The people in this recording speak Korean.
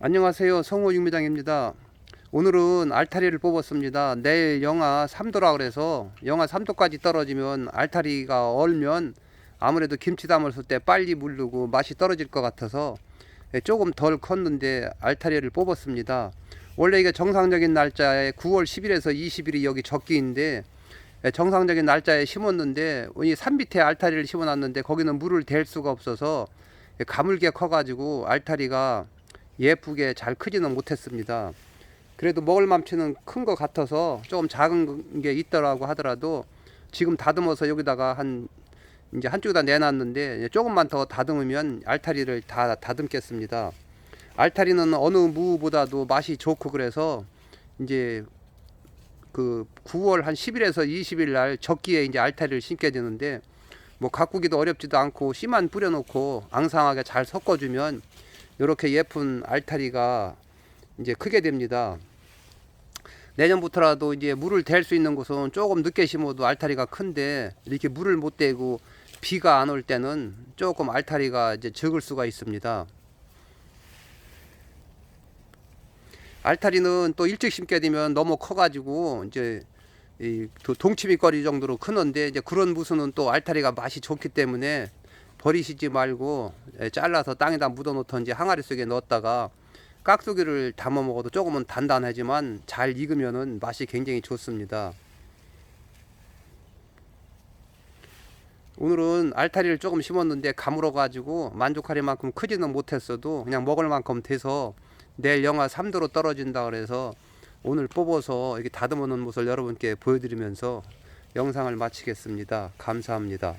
안녕하세요. 성호 육미장입니다. 오늘은 알타리를 뽑았습니다. 내일 영하 3도라 그래서 영하 3도까지 떨어지면 알타리가 얼면 아무래도 김치 담았을 때 빨리 물르고 맛이 떨어질 것 같아서 예, 조금 덜 컸는데 알타리를 뽑았습니다. 원래 이게 정상적인 날짜에 9월 10일에서 20일이 여기 적기인데 예, 정상적인 날짜에 심었는데 이 산 밑에 알타리를 심어놨는데 거기는 물을 댈 수가 없어서 예, 가물게 커가지고 알타리가 예쁘게 잘 크지는 못했습니다. 그래도 먹을 만치는 큰 것 같아서 조금 작은 게 있더라고 하더라도 지금 다듬어서 여기다가 한 이제 한쪽에다 내놨는데 조금만 더 다듬으면 알타리를 다 다듬겠습니다. 알타리는 어느 무보다도 맛이 좋고 그래서 이제 그 9월 한 10일에서 20일 날 적기에 이제 알타리를 심게 되는데 뭐 가꾸기도 어렵지도 않고 씨만 뿌려놓고 앙상하게 잘 섞어주면 이렇게 예쁜 알타리가 이제 크게 됩니다. 내년부터라도 이제 물을 댈 수 있는 곳은 조금 늦게 심어도 알타리가 큰데 이렇게 물을 못 대고 비가 안 올 때는 조금 알타리가 이제 적을 수가 있습니다. 알타리는 또 일찍 심게 되면 너무 커가지고 이제 이 동치미거리 정도로 크는데 이제 그런 무수는 또 알타리가 맛이 좋기 때문에 버리시지 말고 예, 잘라서 땅에다 묻어 놓던지 항아리 속에 넣었다가 깍두기를 담아 먹어도 조금은 단단하지만 잘 익으면은 맛이 굉장히 좋습니다. 오늘은 알타리를 조금 심었는데 가물어 가지고 만족할 만큼 크지는 못했어도 그냥 먹을 만큼 돼서 내일 영하 3도로 떨어진다 그래서 오늘 뽑아서 이렇게 다듬어 놓은 모습을 여러분께 보여드리면서 영상을 마치겠습니다. 감사합니다.